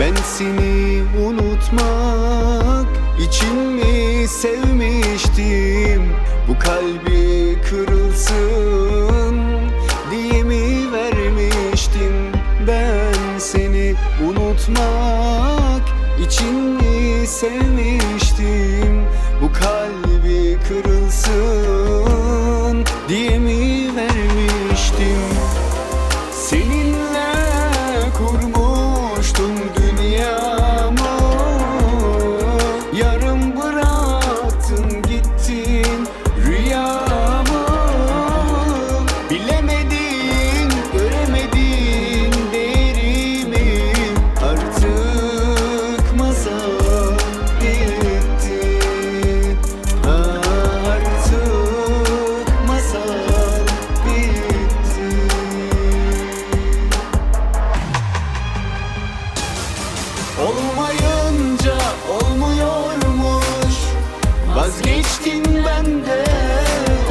Ben seni unutmak için mi sevmiştim? Bu kalbi kırılsın diye mi vermiştim? Ben seni unutmak için mi sevmiştim? Bu kalbi kırılsın Olmayınca olmuyormuş. Vazgeçtin bende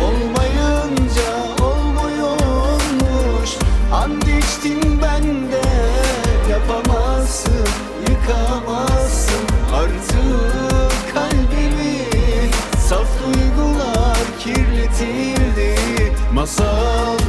Olmayınca olmuyormuş. And içtin bende Yapamazsın, yıkamazsın. Artık kalbimi Saf duygular kirletildi. Masal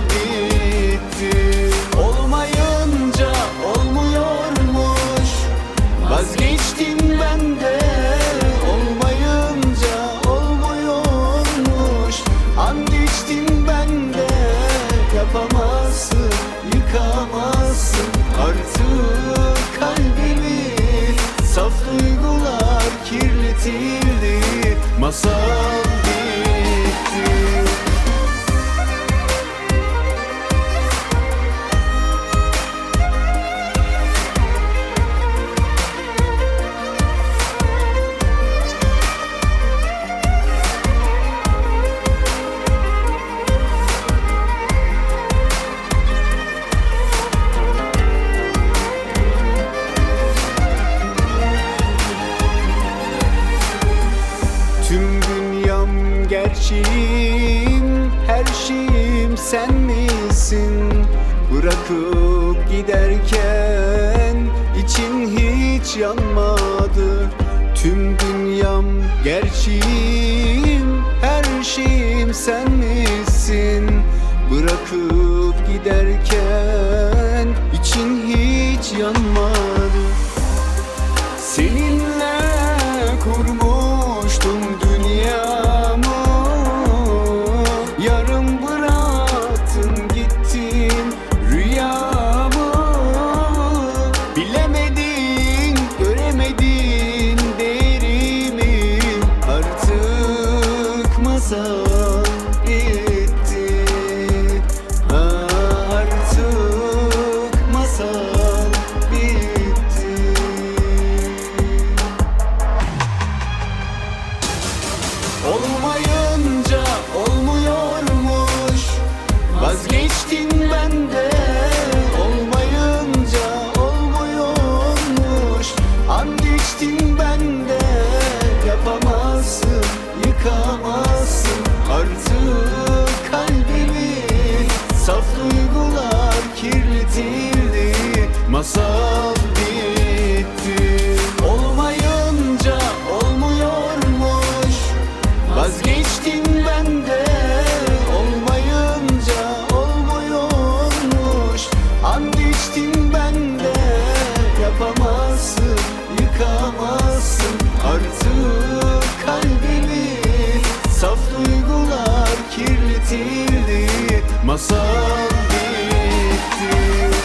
gerçeğim Her şeyim sen misin? Bırakıp giderken için hiç yanmadı. Tüm dünyam gerçeğim Her şeyim sen misin? Bırakıp giderken için hiç yanmadı. Seninle kurmuştum Artık Saf duygular kirletildi Masal bitti. Olmayınca olmuyormuş Vazgeçtin bende Olmayınca olmuyormuş And içtin bende Yapamazsın, yıkamazsın Artık kalbimi. Saf duygular üretildi Masal bitti.